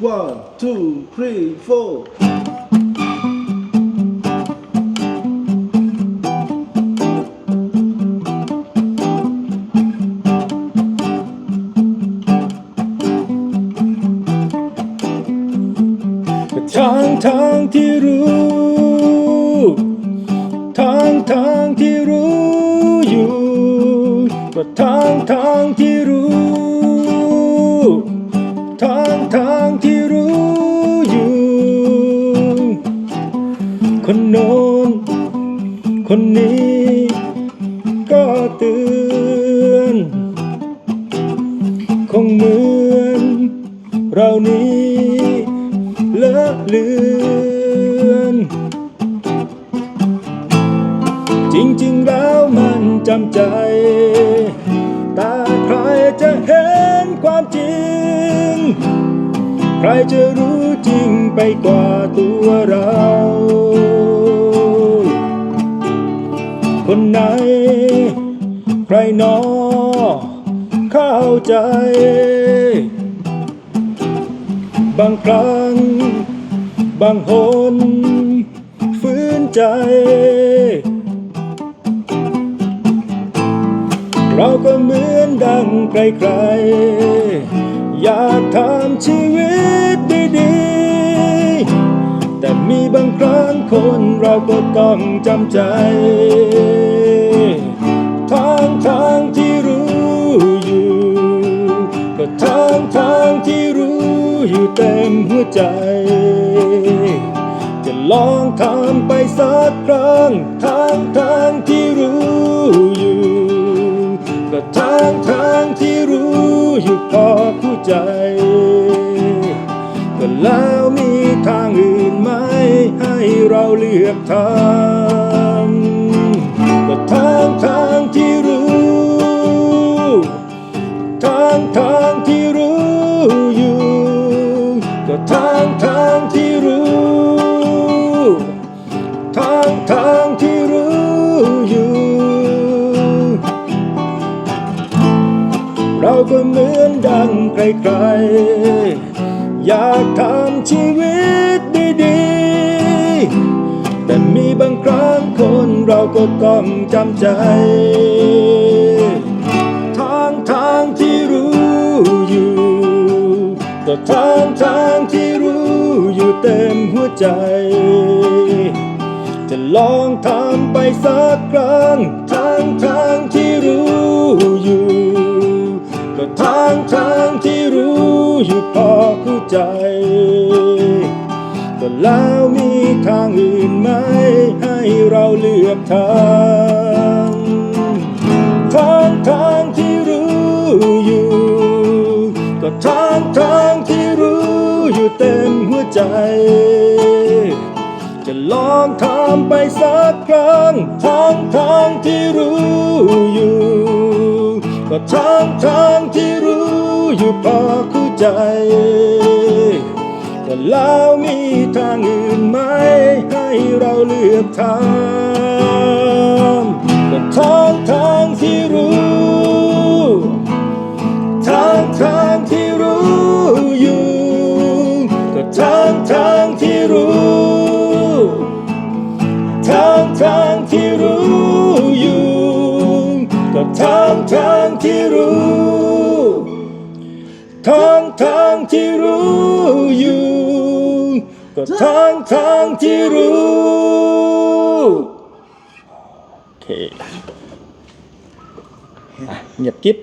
one two three four ทางทางที่รู้ทางทางที่รู้อยู่ก็ทางทางที่รู้ท อนคงเหมือนเรานี้เลอะเลือน จริงๆแล้วมันจำใจแต่ใครจะเห็นความจริง ใครจะรู้จริงไปกว่าตัวเรา คนไหน ใครนอเข้าใจ บางครั้ง บางหนฝืนใจ เราก็เหมือนดังใครๆ อยากทำชีวิตดีๆ แต่มีบางครั้งคนเราก็ต้องจำใจทา ทางทางที่รู้อยู่เต็มหัวใจ จะลองทำไปสักครั้งทางทางที่รู้อยู่ก็ทางทางที่รู้อยู่พอเข้าใจ ก็เหมือนดังใครๆอยากทำชีวิตดีๆ แต่มีบางครั้งคนเราก็ต้องจำใจ ทางทางที่รู้อยู่ก็ทางทางที่รู้อยู่เต็มหัวใจ จะลองทำไปสักครั้งทางทาง แล้วมีทางอื่นไหมให้เราเลือกทางทางทางที่รู้อยู่ ก็ทางทางที่รู้อยู่เต็มหัวใจ จะลองทำไปสักครั้งทางทางที่รู้อยู่ ก็ทางทางที่รู้อยู่พอเข้าใจ ก็แล้วมีทางอื่นไหมให้เราเลือกทางก็ทางทางที่รู้ทางทางที่รู้อยู่ก็ทางทางที่รู้ทางทางที่รู้อยู่ก็ทางทางที่รู้ทางทางที่รู้อยู่ ก็ทางทางที่รู้โอเคอะเงียบกิ๊บ